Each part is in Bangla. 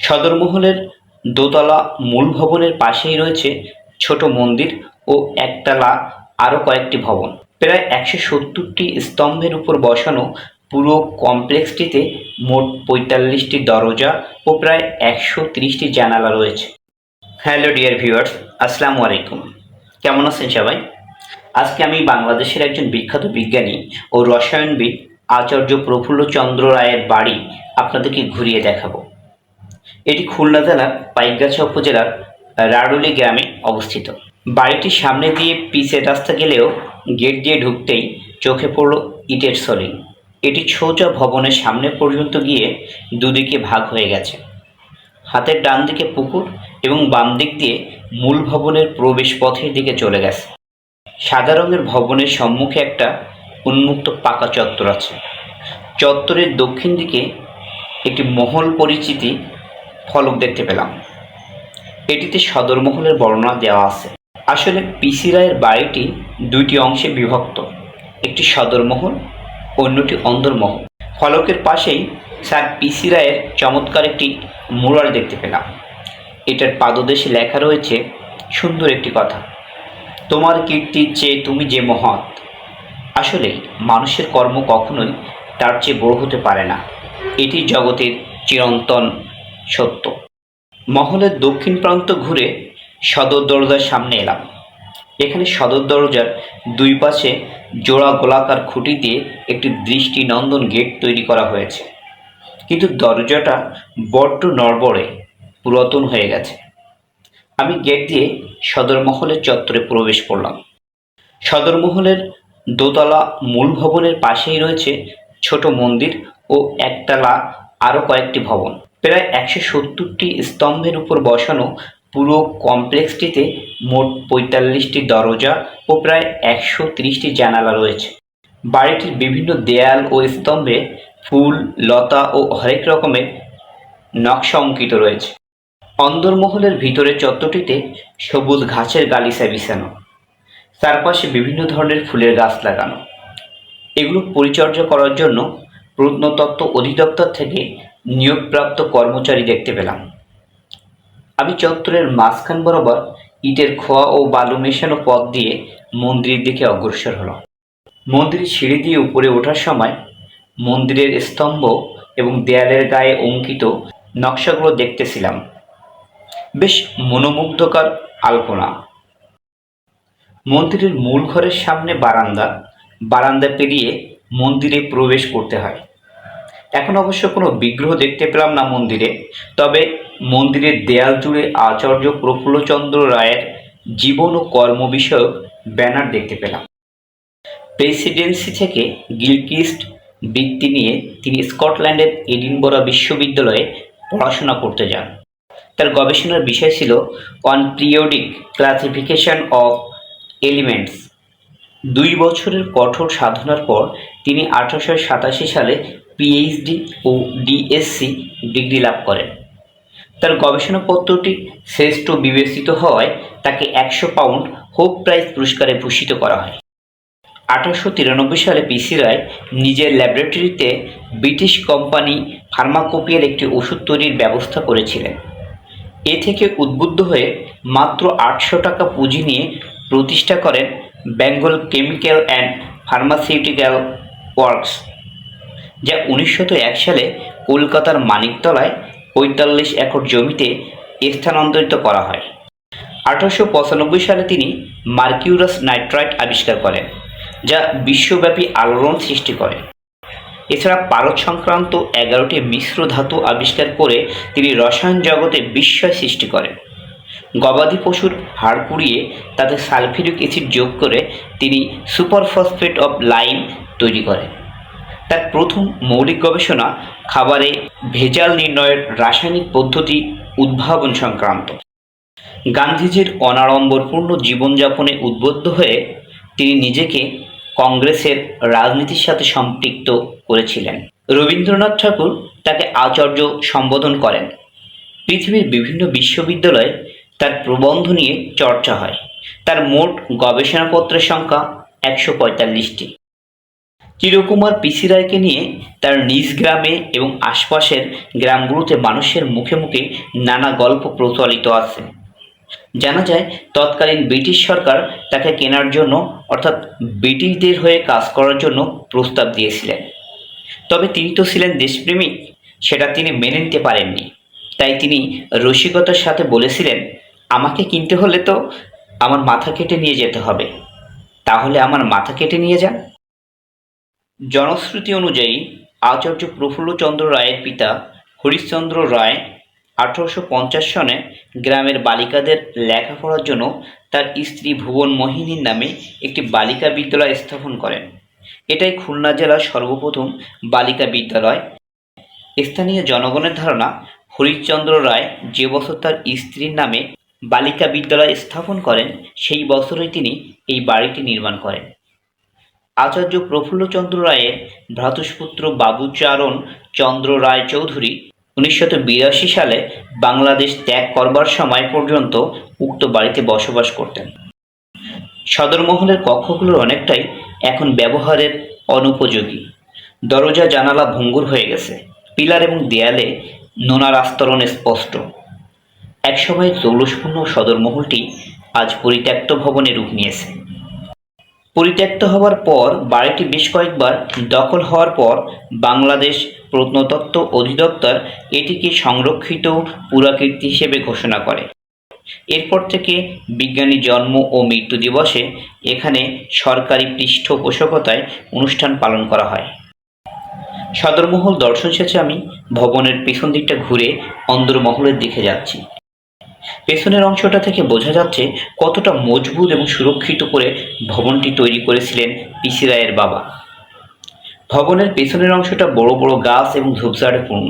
সদরমহলের দোতলা মূল ভবনের পাশেই রয়েছে ছোট মন্দির ও একতলা আরও কয়েকটি ভবন। প্রায় একশো সত্তরটি স্তম্ভের উপর বসানো পুরো কমপ্লেক্সটিতে মোট পঁয়তাল্লিশটি দরজা ও প্রায় একশো ত্রিশটি জানালা রয়েছে। হ্যালো ডিয়ার ভিউয়ার্স, আসসালামু আলাইকুম। কেমন আছেন সবাই? আজকে আমি বাংলাদেশের একজন বিখ্যাত বিজ্ঞানী ও রসায়নবিদ আচার্য প্রফুল্লচন্দ্র রায়ের বাড়ি আপনাদেরকে ঘুরিয়ে দেখাবো। এটি খুলনা জেলার পাইকগাছা উপজেলার রাডুলি গ্রামে অবস্থিত। বাড়িটির সামনে দিয়ে পিচের রাস্তা গেলেও গেট দিয়ে ঢুকতেই চোখে পড়ল ইটের সলিং এটি সোজা ভবনের সামনে পর্যন্ত গিয়ে দুদিকে ভাগ হয়ে গেছে। হাতের ডান দিকে পুকুর এবং বাম দিক দিয়ে মূল ভবনের প্রবেশ পথের দিকে চলে গেছে। সাদা রঙের ভবনের সম্মুখে একটা উন্মুক্ত পাকা চত্বর আছে। চত্বরের দক্ষিণ দিকে একটি মহল পরিচিতি ফলক দেখতে পেলাম। এটিতে সদরমহলের বর্ণনা দেওয়া আছে। আসলে পিসি রায়ের বাড়িটি দুইটি অংশে বিভক্ত। একটি সদরমহল অন্যটি অন্দরমহল ফলকের পাশেই স্যার পিসি রায়ের চমৎকার একটি মুরাল দেখতে পেলাম। এটার পাদদেশে লেখা রয়েছে, সুন্দর একটি কথা। তোমার কীর্তির চেয়ে তুমি যে মহৎ। আসলে মানুষের কর্ম কখনোই তার চেয়ে বড় হতে পারে না। এটি জগতের চিরন্তন সত্য। মহলের দক্ষিণ প্রান্ত ঘুরে সদর দরজার সামনে এলাম। এখানে সদর দরজার দুই পাশে জোড়া গোলাকার খুঁটি দিয়ে একটি দৃষ্টি নন্দন গেট তৈরি করা হয়েছে। কিন্তু দরজাটা বড্ড নড়বড়ে, পুরাতন হয়ে গেছে। আমি গেট দিয়ে সদরমহলের চত্বরে প্রবেশ করলাম। সদরমহলের দোতলা মূল ভবনের পাশেই রয়েছে ছোট মন্দির ও একতলা আরও কয়েকটি ভবন। প্রায় একশো সত্তরটি স্তম্ভের উপর বসানো পুরো কমপ্লেক্সটিতে মোট পঁয়তাল্লিশটি দরজা ও প্রায় একশো ত্রিশটি জানালা রয়েছে। বাড়িটির বিভিন্ন দেয়াল ও স্তম্ভে ফুল, লতা ও হরেক রকমের নকশা অঙ্কিত রয়েছে। অন্দরমহলের ভিতরে চত্বরটিতে সবুজ ঘাসের গালিসা বিছানো। চারপাশে বিভিন্ন ধরনের ফুলের গাছ লাগানো। এগুলো পরিচর্যা করার জন্য প্রত্নতত্ত্ব অধিদপ্তর থেকে নিয়োগপ্রাপ্ত কর্মচারী দেখতে পেলাম। আমি চত্বরের মাঝখান বরাবর ইটের খোয়া ও বালু মেশানো পথ দিয়ে মন্দিরের দিকে অগ্রসর হলাম। মন্দিরের সিঁড়ি দিয়ে উপরে ওঠার সময় মন্দিরের স্তম্ভ এবং দেয়ালের গায়ে অঙ্কিত নকশাগুলো দেখতেছিলাম। বেশ মনোমুগ্ধকর আলপনা। মন্দিরের মূল ঘরের সামনে বারান্দা বারান্দা পেরিয়ে মন্দিরে প্রবেশ করতে হয়। এখন অবশ্য কোনো বিগ্রহ দেখতে পেলাম না মন্দিরে, তবে মন্দিরের দেয়াল জুড়ে আচার্য প্রফুল্লচন্দ্র রায়ের জীবন ও কর্ম বিষয়ক ব্যানার দেখতে পেলাম। প্রেসিডেন্সি থেকে গিলকিস্ট বৃত্তি নিয়ে তিনি স্কটল্যান্ডের এডিনবরা বিশ্ববিদ্যালয়ে পড়াশোনা করতে যান। তার গবেষণার বিষয় ছিল on periodic classification of elements. দুই বছরের কঠোর সাধনার পর তিনি আঠারোশো সাতাশি সালে পিএইচডি ও ডিএসসি ডিগ্রি লাভ করেন। তার গবেষণাপত্রটি শ্রেষ্ঠ বিবেচিত হওয়ায় তাকে একশো পাউন্ড হোপ প্রাইজ পুরস্কারে ভূষিত করা হয়। আঠারোশো তিরানব্বই সালে পিসি রায় নিজের ল্যাবরেটরিতে ব্রিটিশ কোম্পানি ফার্মাকোপিয়ার একটি ওষুধ তৈরির ব্যবস্থা করেছিলেন। এ থেকে উদ্বুদ্ধ হয়ে মাত্র আটশো টাকা পুঁজি নিয়ে প্রতিষ্ঠা করেন Bengal chemical and pharmaceutical works যা উনিশশো এক সালে কলকাতার মানিকতলায় পঁয়তাল্লিশ একর জমিতে স্থানান্তরিত করা হয়। আঠারোশো পঁচানব্বই সালে তিনি মার্কিউরাস নাইট্রাইট আবিষ্কার করেন, যা বিশ্বব্যাপী আলোড়ন সৃষ্টি করে। এছাড়া পারদ সংক্রান্ত এগারোটি মিশ্র ধাতু আবিষ্কার করে তিনি রসায়ন জগতে বিস্ময় সৃষ্টি করেন। গবাদি পশুর হাড় পুড়িয়ে তাতে সালফিউরিক অ্যাসিড যোগ করে তিনি সুপারফসফেট অফ লাইম তৈরি করেন। তার প্রথম মৌলিক গবেষণা খাবারে ভেজাল নির্ণয়ের রাসায়নিক পদ্ধতি উদ্ভাবন সংক্রান্ত। গান্ধীজির অনাড়ম্বরপূর্ণ জীবনযাপনে উদ্বুদ্ধ হয়ে তিনি নিজেকে কংগ্রেসের রাজনীতির সাথে সম্পৃক্ত করেছিলেন। রবীন্দ্রনাথ ঠাকুর তাকে আচার্য সম্বোধন করেন। পৃথিবীর বিভিন্ন বিশ্ববিদ্যালয়ে তার প্রবন্ধ নিয়ে চর্চা হয়। তার মোট গবেষণাপত্রের সংখ্যা একশো পঁয়তাল্লিশটি। চিরকুমার পিসি রায়কে নিয়ে তার নিজ গ্রামে এবং আশপাশের গ্রামগুলোতে মানুষের মুখে মুখে নানা গল্প প্রচলিত আছে। জানা যায়, তৎকালীন ব্রিটিশ সরকার তাকে কেনার জন্য, অর্থাৎ ব্রিটিশদের হয়ে কাজ করার জন্য প্রস্তাব দিয়েছিলেন। তবে তিনি তো ছিলেন দেশপ্রেমিক, সেটা তিনি মেনে নিতে পারেননি। তাই তিনি রসিকতার সাথে বলেছিলেন, আমাকে কিনতে হলে তো আমার মাথা কেটে নিয়ে যেতে হবে। তাহলে আমার মাথা কেটে নিয়ে যান। জনশ্রুতি অনুযায়ী আচার্য প্রফুল্লচন্দ্র রায়ের পিতা হরিশ্চন্দ্র রায় আঠারোশো পঞ্চাশ সনে গ্রামের বালিকাদের লেখাপড়ার জন্য তার স্ত্রী ভুবন মোহিনীর নামে একটি বালিকা বিদ্যালয় স্থাপন করেন। এটাই খুলনা জেলার সর্বপ্রথম বালিকা বিদ্যালয়। স্থানীয় জনগণের ধারণা, হরিশ্চন্দ্র রায় যে বছর তার স্ত্রীর নামে বালিকা বিদ্যালয় স্থাপন করেন, সেই বছরই তিনি এই বাড়িটি নির্মাণ করেন। আচার্য প্রফুল্লচন্দ্র রায়ের ভ্রাতুষ্পুত্র বাবুচারণ চন্দ্র রায় চৌধুরী উনিশশো বিরাশি সালে বাংলাদেশ ত্যাগ করবার সময় পর্যন্ত উক্ত বাড়িতে বসবাস করতেন। সদরমহলের কক্ষগুলোর অনেকটাই এখন ব্যবহারের অনুপযোগী। দরজা, জানালা ভঙ্গুর হয়ে গেছে। পিলার এবং দেয়ালে নোনার আস্তরণ স্পষ্ট। একসময় জৌলসপূর্ণ সদরমহলটি আজ পরিত্যক্ত ভবনে রূপ নিয়েছে। পরিত্যক্ত হওয়ার পর বাড়িটি বেশ কয়েকবার দখল হওয়ার পর বাংলাদেশ প্রত্নতত্ত্ব অধিদপ্তর এটিকে সংরক্ষিত পুরাকীর্তি হিসেবে ঘোষণা করে। এরপর থেকে বিজ্ঞানী জন্ম ও মৃত্যু দিবসে এখানে সরকারি পৃষ্ঠপোষকতায় অনুষ্ঠান পালন করা হয়। সদরমহল দর্শন শেষে আমি ভবনের পেছন দিকটা ঘুরে অন্দরমহলের দিকে যাচ্ছি। পেছনের অংশটা থেকে বোঝা যাচ্ছে কতটা মজবুত এবং সুরক্ষিত করে ভবনটি তৈরি করেছিলেন পিসি রায়ের বাবা। ভবনের পেছনের অংশটা বড় বড় গাছ এবং ঝোপঝাড়ে পূর্ণ।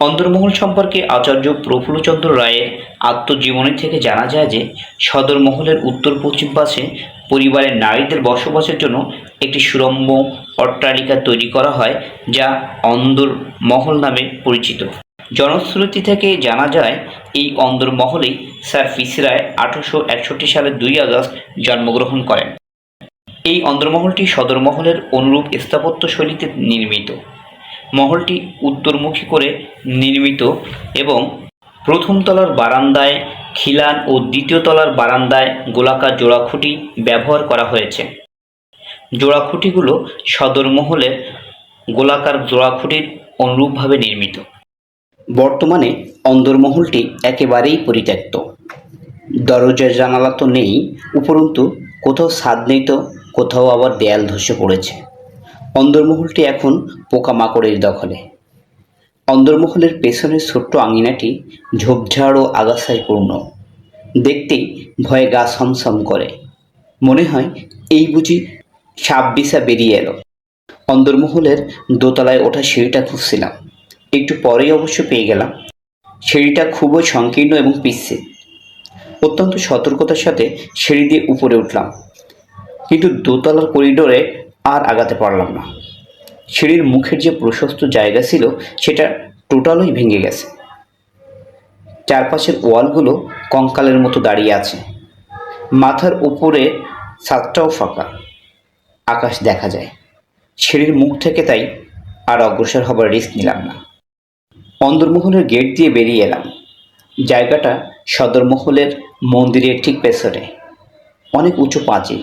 অন্দরমহল সম্পর্কে আচার্য প্রফুল্লচন্দ্র রায়ের আত্মজীবনী থেকে জানা যায় যে সদরমহলের উত্তর পশ্চিম পাশে পরিবারের নারীদের বসবাসের জন্য একটি সুরম্য অট্টালিকা তৈরি করা হয়, যা অন্দরমহল নামে পরিচিত। জনশ্রুতি থেকে জানা যায়, এই অন্দরমহলেই স্যার ফিসরায় আঠারোশো একষট্টি সালের দুই আগস্ট জন্মগ্রহণ করেন। এই অন্দরমহলটি সদরমহলের অনুরূপ স্থাপত্য শৈলীতে নির্মিত। মহলটি উত্তরমুখী করে নির্মিত এবং প্রথম তলার বারান্দায়, খিলান ও দ্বিতীয় তলার বারান্দায় গোলাকার জোড়াখুঁটি ব্যবহার করা হয়েছে। জোড়াখুঁটিগুলো সদরমহলের গোলাকার জোড়াখুঁটির অনুরূপভাবে নির্মিত। বর্তমানে অন্দরমহলটি একেবারেই পরিত্যক্ত। দরজা জানালা তো নেই, উপরন্তু কোথাও ছাদ নেই তো কোথাও আবার দেয়াল ধসে পড়েছে। অন্দরমহলটি এখন পোকামাকড়ের দখলে। অন্দরমহলের পেছনের ছোট্ট আঙিনাটি ঝোপঝাড় ও আগাছায় পূর্ণ দেখতেই ভয়ে গা ছমছম করে। মনে হয় এই বুঝি সাপ বিছা বেরিয়ে এলো। অন্দরমহলের দোতলায় ওঠা সিঁড়িটা খুঁজছিলাম। একটু পরেই অবশ্য পেয়ে গেলাম। সিঁড়িটা খুবই সংকীর্ণ এবং পিচ্ছে। অত্যন্ত সতর্কতার সাথে সিঁড়ি দিয়ে উপরে উঠলাম। কিন্তু দোতলার করিডোরে আর আগাতে পারলাম না। সিঁড়ির মুখের যে প্রশস্ত জায়গা ছিল, সেটা টোটালই ভেঙে গেছে। চারপাশের ওয়ালগুলো কঙ্কালের মতো দাঁড়িয়ে আছে। মাথার উপরে ছাদটাও ফাঁকা। আকাশ দেখা যায়। সিঁড়ির মুখ থেকে তাই আর অগ্রসর হবার রিস্ক নিলাম না। অন্দরমহলের গেট দিয়ে বেরিয়ে এলাম। জায়গাটা সদরমহলের মন্দিরের ঠিক পেছনে। অনেক উঁচু পাঁচিল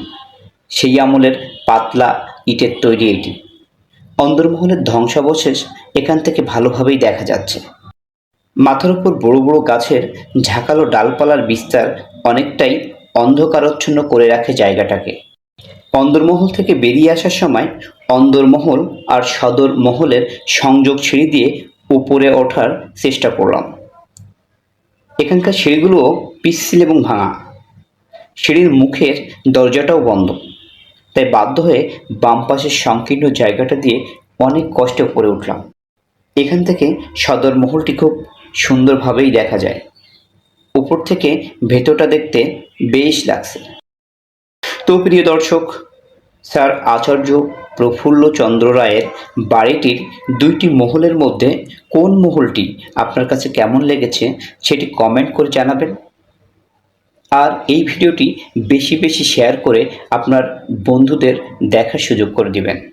সেই আমলের পাতলা ইটের তৈরি এটি। অন্দরমহলের ধ্বংসাবশেষ এখান থেকে ভালোভাবেই দেখা যাচ্ছে। মাথার উপর বড় বড় গাছের ঝাঁকালো ডালপালার বিস্তার অনেকটাই অন্ধকারচ্ছন্ন করে রাখে জায়গাটাকে। অন্দরমহল থেকে বেরিয়ে আসার সময় অন্দরমহল আর সদর মহলের সংযোগ সিঁড়ি দিয়ে উপরে ওঠার চেষ্টা করলাম। এখানকার সিঁড়িগুলোও পিচ্ছিল এবং ভাঙা। সিঁড়ির মুখের দরজাটাও বন্ধ। তাই বাধ্য হয়ে বাম পাশের সংকীর্ণ জায়গাটা দিয়ে অনেক কষ্টে উপরে উঠলাম। এখান থেকে সদর মহলটি খুব সুন্দরভাবেই দেখা যায়। উপর থেকে ভেতরটা দেখতে বেশ লাগছে। তো প্রিয় দর্শক, স্যার আচার্য প্রফুল্ল চন্দ্র রায়ের বাড়িটির দুইটি মহলের মধ্যে কোন মহলটি আপনার কাছে কেমন লেগেছে সেটি কমেন্ট করে জানাবেন। আর এই ভিডিওটি বেশি বেশি শেয়ার করে আপনার বন্ধুদের দেখার সুযোগ করে দিবেন।